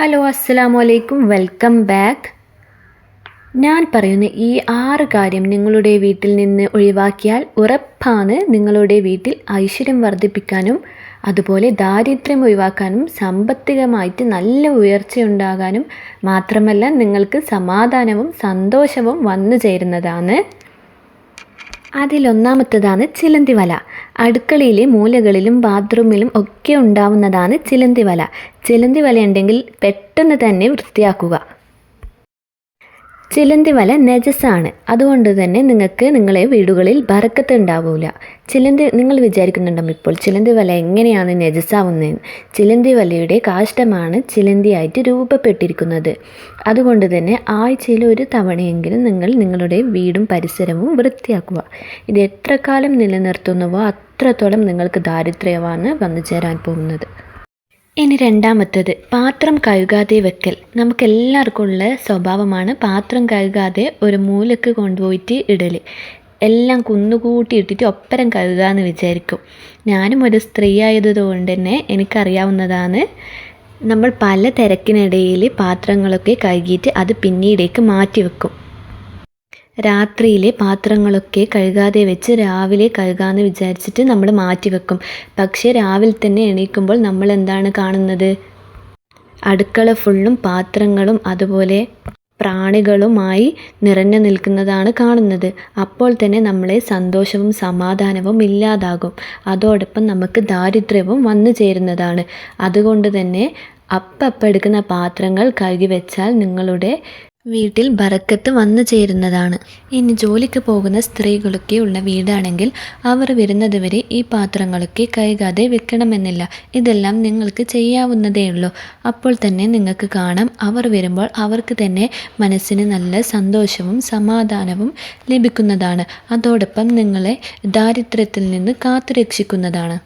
Hello അസ്സാം വലൈക്കും welcome back ഞാൻ പറയുന്ന ഈ ആറ് കാര്യം നിങ്ങളുടെ വീട്ടിൽ നിന്ന് ഒഴിവാക്കിയാൽ ഉറപ്പാണ് നിങ്ങളുടെ വീട്ടിൽ ഐശ്വര്യം വർദ്ധിപ്പിക്കാനും അതുപോലെ ദാരിദ്ര്യം ഒഴിവാക്കാനും സാമ്പത്തികമായിട്ട് നല്ല ഉയർച്ചയുണ്ടാകാനും മാത്രമല്ല നിങ്ങൾക്ക് സമാധാനവും സന്തോഷവും വന്നു ചേരുന്നതാണ്. അതിലൊന്നാമത്തതാണ് ചിലന്തി വല അടുക്കളയിലെ മൂലകളിലും ബാത്റൂമിലും ഒക്കെ ഉണ്ടാവുന്നതാണ് ചിലന്തി വല ചിലന്തി ഉണ്ടെങ്കിൽ പെട്ടെന്ന് തന്നെ വൃത്തിയാക്കുക. ചിലന്തി വല നജസാണ് അതുകൊണ്ട് തന്നെ നിങ്ങൾക്ക് നിങ്ങളെ വീടുകളിൽ ബറക്കത്ത് ഉണ്ടാവില്ല ചിലന്തി നിങ്ങൾ വിചാരിക്കുന്നുണ്ടാവും ഇപ്പോൾ ചിലന്തി വല എങ്ങനെയാണ് നജസാവുന്നതെന്ന് ചിലന്തി വലയുടെ കാഷ്ടമാണ് ചിലന്തിയായിട്ട് രൂപപ്പെട്ടിരിക്കുന്നത്. അതുകൊണ്ട് തന്നെ ആഴ്ചയിൽ ഒരു തവണയെങ്കിലും നിങ്ങൾ നിങ്ങളുടെ വീടും പരിസരവും വൃത്തിയാക്കുക. ഇത് എത്ര കാലം നിലനിർത്തുന്നുവോ അത്രത്തോളം നിങ്ങൾക്ക് ദാരിദ്ര്യമാണ് വന്നു ചേരാൻ പോകുന്നത്. ഇനി രണ്ടാമത്തത് പാത്രം കഴുകാതെ വെക്കൽ. നമുക്ക് എല്ലാവർക്കും ഉള്ള സ്വഭാവമാണ് പാത്രം കഴുകാതെ ഒരു മൂലക്ക് കൊണ്ടുപോയിട്ട് ഇടൽ എല്ലാം കുന്നുകൂട്ടി ഇട്ടിട്ട് ഒപ്പരം കഴുകുക എന്ന് വിചാരിക്കും. ഞാനും ഒരു സ്ത്രീ ആയതുകൊണ്ട് തന്നെ എനിക്കറിയാവുന്നതാണ് നമ്മൾ പല തിരക്കിനിടയിൽ പാത്രങ്ങളൊക്കെ കഴുകിയിട്ട് അത് പിന്നീടേക്ക് മാറ്റി വെക്കും രാത്രിയിലെ പാത്രങ്ങളൊക്കെ കഴുകാതെ വെച്ച് രാവിലെ കഴുകാമെന്ന് വിചാരിച്ചിട്ട് നമ്മൾ മാറ്റി വെക്കും പക്ഷേ രാവിലെ തന്നെ എണീക്കുമ്പോൾ നമ്മൾ എന്താണ് കാണുന്നത്? അടുക്കള ഫുള്ളും പാത്രങ്ങളും അതുപോലെ പ്രാണികളുമായി നിറഞ്ഞു നിൽക്കുന്നതാണ് കാണുന്നത്. അപ്പോൾ തന്നെ നമ്മളെ സന്തോഷവും സമാധാനവും ഇല്ലാതാകും. അതോടൊപ്പം നമുക്ക് ദാരിദ്ര്യവും വന്നു ചേരുന്നതാണ്. അതുകൊണ്ട് തന്നെ അപ്പപ്പെടുക്കുന്ന പാത്രങ്ങൾ കഴുകി വെച്ചാൽ നിങ്ങളുടെ വീട്ടിൽ ബറക്കത്ത് വന്നു ചേരുന്നതാണ്. ഇനി ജോലിക്ക് പോകുന്ന സ്ത്രീകളൊക്കെ ഉള്ള വീടാണെങ്കിൽ അവർ വരുന്നതുവരെ ഈ പാത്രങ്ങളൊക്കെ കഴുകാതെ വെക്കണമെന്നില്ല. ഇതെല്ലാം നിങ്ങൾക്ക് ചെയ്യാവുന്നതേ ഉള്ളൂ. അപ്പോൾ തന്നെ നിങ്ങൾക്ക് കാണാം. അവർ വരുമ്പോൾ അവർക്ക് തന്നെ മനസ്സിന് നല്ല സന്തോഷവും സമാധാനവും ലഭിക്കുന്നതാണ്. അതോടൊപ്പം നിങ്ങളെ ദാരിദ്ര്യത്തിൽ നിന്ന് കാത്തുരക്ഷിക്കുന്നതാണ്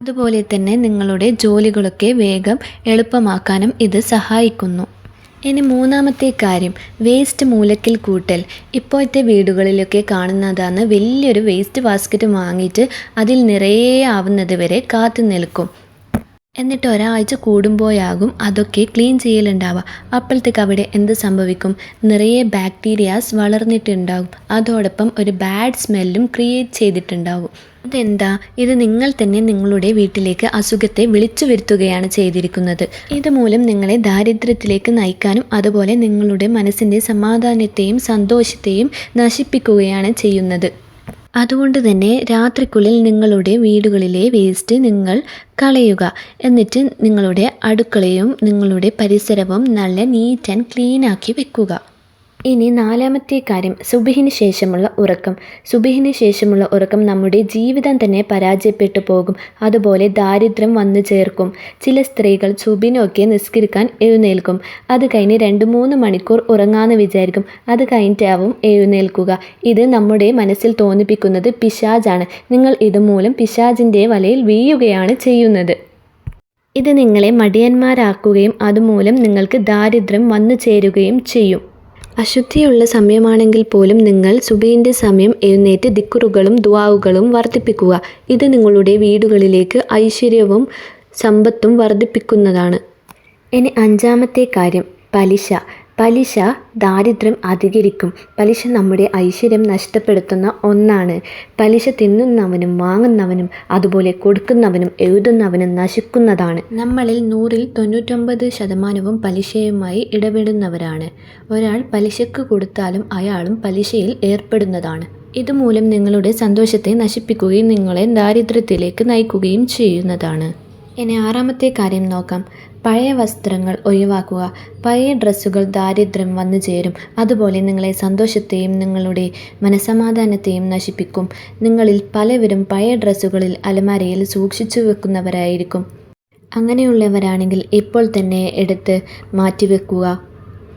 അതുപോലെ തന്നെ നിങ്ങളുടെ ജോലികളൊക്കെ വേഗം എളുപ്പമാക്കാനും ഇത് സഹായിക്കുന്നു. ഇനി മൂന്നാമത്തെ കാര്യം വേസ്റ്റ് മൂലക്കിൽ കൂട്ടൽ. ഇപ്പോഴത്തെ വീടുകളിലൊക്കെ കാണുന്നതാണ് വലിയൊരു വേസ്റ്റ് ബാസ്ക്കറ്റ് വാങ്ങിയിട്ട് അതിൽ നിറയെ ആവുന്നത് വരെ കാത്തു നിൽക്കും. എന്നിട്ട് ഒരാഴ്ച കൂടുമ്പോഴാകും അതൊക്കെ ക്ലീൻ ചെയ്യലുണ്ടാവുക. അപ്പോഴത്തേക്ക് അവിടെ എന്ത് സംഭവിക്കും? നിറയെ ബാക്ടീരിയാസ് വളർന്നിട്ടുണ്ടാകും. അതോടൊപ്പം ഒരു ബാഡ് സ്മെല്ലും ക്രിയേറ്റ് ചെയ്തിട്ടുണ്ടാകും. അതെന്താ? ഇത് നിങ്ങൾ തന്നെ നിങ്ങളുടെ വീട്ടിലേക്ക് അസുഖത്തെ വിളിച്ചു വരുത്തുകയാണ് ചെയ്തിരിക്കുന്നത്. ഇതുമൂലം നിങ്ങളെ ദാരിദ്ര്യത്തിലേക്ക് നയിക്കാനും അതുപോലെ നിങ്ങളുടെ മനസ്സിന്റെ സമാധാനത്തെയും സന്തോഷത്തെയും നശിപ്പിക്കുകയാണ് ചെയ്യുന്നത്. അതുകൊണ്ട് തന്നെ രാത്രിക്കുള്ളിൽ നിങ്ങളുടെ വീടുകളിലെ വേസ്റ്റ് നിങ്ങൾ കളയുക. എന്നിട്ട് നിങ്ങളുടെ അടുക്കളയും നിങ്ങളുടെ പരിസരവും നല്ല നീറ്റ് ആൻഡ് ക്ലീൻ ആക്കി വെക്കുക. ഇനി നാലാമത്തെ കാര്യം സുബിഹിന് ശേഷമുള്ള ഉറക്കം. സുബിഹിന് ശേഷമുള്ള ഉറക്കം നമ്മുടെ ജീവിതം തന്നെ പരാജയപ്പെട്ടു പോകും. അതുപോലെ ദാരിദ്ര്യം വന്നു ചേർക്കും. ചില സ്ത്രീകൾ സുബിനൊക്കെ നിസ്കരിക്കാൻ എഴുന്നേൽക്കും. അത് കഴിഞ്ഞ് രണ്ട് മൂന്ന് മണിക്കൂർ ഉറങ്ങാമെന്ന് വിചാരിക്കും. അത് കഴിഞ്ഞിട്ടാവും എഴുന്നേൽക്കുക. ഇത് നമ്മുടെ മനസ്സിൽ തോന്നിപ്പിക്കുന്നത് പിശാജാണ് നിങ്ങൾ ഇതുമൂലം പിശാജിന്റെ വലയിൽ വീഴുകയാണ് ചെയ്യുന്നത്. ഇത് നിങ്ങളെ മടിയന്മാരാക്കുകയും അതുമൂലം നിങ്ങൾക്ക് ദാരിദ്ര്യം വന്നു ചേരുകയും ചെയ്യും. അശുദ്ധിയുള്ള സമയമാണെങ്കിൽ പോലും നിങ്ങൾ സുബീന്റെ സമയം എഴുന്നേറ്റ് ദിക്കുറുകളും ദുവാവുകളും വർദ്ധിപ്പിക്കുക. ഇത് നിങ്ങളുടെ വീടുകളിലേക്ക് ഐശ്വര്യവും സമ്പത്തും വർദ്ധിപ്പിക്കുന്നതാണ്. ഇനി അഞ്ചാമത്തെ കാര്യം പലിശ. പലിശ ദാരിദ്ര്യം അധികരിക്കും. പലിശ നമ്മുടെ ഐശ്വര്യം നഷ്ടപ്പെടുത്തുന്ന ഒന്നാണ്. പലിശ തിന്നുന്നവനും വാങ്ങുന്നവനും അതുപോലെ കൊടുക്കുന്നവനും എഴുതുന്നവനും നശിക്കുന്നതാണ്. നമ്മളിൽ നൂറിൽ തൊണ്ണൂറ്റൊമ്പത് ശതമാനവും പലിശയുമായി ഇടപെടുന്നവരാണ്. ഒരാൾ പലിശക്ക് കൊടുത്താലും അയാളും പലിശയിൽ ഏർപ്പെടുന്നതാണ്. ഇതുമൂലം നിങ്ങളുടെ സന്തോഷത്തെ നശിപ്പിക്കുകയും നിങ്ങളെ ദാരിദ്ര്യത്തിലേക്ക് നയിക്കുകയും ചെയ്യുന്നതാണ്. ഇനി ആറാമത്തെ കാര്യം നോക്കാം. പഴയ വസ്ത്രങ്ങൾ ഒഴിവാക്കുക. പഴയ ഡ്രസ്സുകൾ ദാരിദ്ര്യം വന്നു ചേരും. അതുപോലെ നിങ്ങളെ സന്തോഷത്തെയും നിങ്ങളുടെ മനസമാധാനത്തെയും നശിപ്പിക്കും. നിങ്ങളിൽ പലവരും പഴയ ഡ്രസ്സുകളിൽ അലമാരയിൽ സൂക്ഷിച്ചു വെക്കുന്നവരായിരിക്കും. അങ്ങനെയുള്ളവരാണെങ്കിൽ ഇപ്പോൾ തന്നെ എടുത്ത് മാറ്റിവെക്കുക.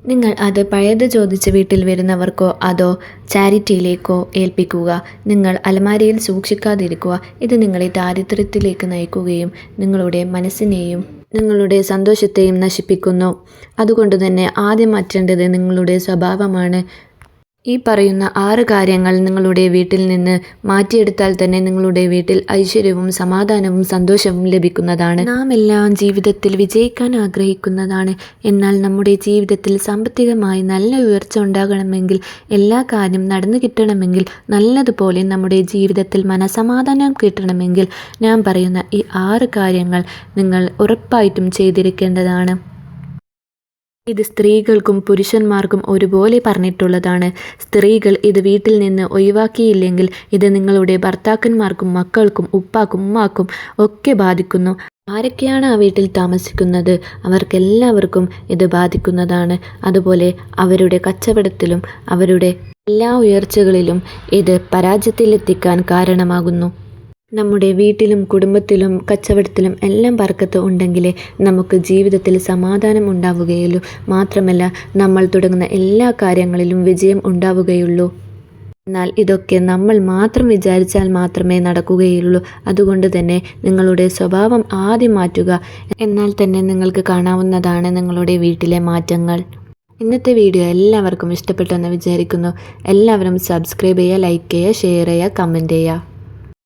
നിങ്ങൾ അത് പഴയത് ചോദിച്ച് വീട്ടിൽ വരുന്നവർക്കോ അതോ ചാരിറ്റിയിലേക്കോ ഏൽപ്പിക്കുക. നിങ്ങൾ അലമാരയിൽ സൂക്ഷിക്കാതിരിക്കുക. ഇത് നിങ്ങളെ ദാരിദ്ര്യത്തിലേക്ക് നയിക്കുകയും നിങ്ങളുടെ മനസ്സിനെയും നിങ്ങളുടെ സന്തോഷത്തെയും നശിപ്പിക്കുന്നു. അതുകൊണ്ട് തന്നെ ആദ്യം മാറ്റേണ്ടത് നിങ്ങളുടെ സ്വഭാവമാണ്. ഈ പറയുന്ന ആറ് കാര്യങ്ങൾ നിങ്ങളുടെ വീട്ടിൽ നിന്ന് മാറ്റിയെടുത്താൽ തന്നെ നിങ്ങളുടെ വീട്ടിൽ ഐശ്വര്യവും സമാധാനവും സന്തോഷവും ലഭിക്കുന്നതാണ്. നാം എല്ലാം ജീവിതത്തിൽ വിജയിക്കാൻ ആഗ്രഹിക്കുന്നതാണ്. എന്നാൽ നമ്മുടെ ജീവിതത്തിൽ സാമ്പത്തികമായി നല്ല ഉയർച്ച ഉണ്ടാകണമെങ്കിൽ എല്ലാ കാര്യം നടന്നു കിട്ടണമെങ്കിൽ നല്ലതുപോലെ നമ്മുടെ ജീവിതത്തിൽ മനസമാധാനം കിട്ടണമെങ്കിൽ ഞാൻ പറയുന്ന ഈ ആറ് കാര്യങ്ങൾ നിങ്ങൾ ഉറപ്പായിട്ടും ചെയ്തിരിക്കേണ്ടതാണ്. ഇത് സ്ത്രീകൾക്കും പുരുഷന്മാർക്കും ഒരുപോലെ പറഞ്ഞിട്ടുള്ളതാണ്. സ്ത്രീകൾ ഇത് വീട്ടിൽ നിന്ന് ഒഴിവാക്കിയില്ലെങ്കിൽ ഇത് നിങ്ങളുടെ ഭർത്താക്കന്മാർക്കും മക്കൾക്കും ഉപ്പാക്കും ഉമ്മാക്കും ഒക്കെ ബാധിക്കുന്നു. ആരൊക്കെയാണ് ആ വീട്ടിൽ താമസിക്കുന്നത്? അവർക്കെല്ലാവർക്കും ഇത് ബാധിക്കുന്നതാണ്. അതുപോലെ അവരുടെ കച്ചവടത്തിലും അവരുടെ എല്ലാ ഉയർച്ചകളിലും ഇത് പരാജയത്തിലെത്തിക്കാൻ കാരണമാകുന്നു. നമ്മുടെ വീട്ടിലും കുടുംബത്തിലും കച്ചവടത്തിലും എല്ലാം ബർക്കത്ത് ഉണ്ടെങ്കിലേ നമുക്ക് ജീവിതത്തിൽ സമാധാനം ഉണ്ടാവുകയുള്ളൂ. മാത്രമല്ല നമ്മൾ തുടങ്ങുന്ന എല്ലാ കാര്യങ്ങളിലും വിജയം ഉണ്ടാവുകയുള്ളൂ. എന്നാൽ ഇതൊക്കെ നമ്മൾ മാത്രം വിചാരിച്ചാൽ മാത്രമേ നടക്കുകയുള്ളൂ. അതുകൊണ്ട് തന്നെ നിങ്ങളുടെ സ്വഭാവം ആദ്യം മാറ്റുക. എന്നാൽ തന്നെ നിങ്ങൾക്ക് കാണാവുന്നതാണ് നിങ്ങളുടെ വീട്ടിലെ മാറ്റങ്ങൾ. ഇന്നത്തെ വീഡിയോ എല്ലാവർക്കും ഇഷ്ടപ്പെട്ടെന്ന് വിചാരിക്കുന്നു. എല്ലാവരും സബ്സ്ക്രൈബ് ചെയ്യുക ലൈക്ക് ചെയ്യുക ഷെയർ ചെയ്യുക കമന്റ് ചെയ്യുക.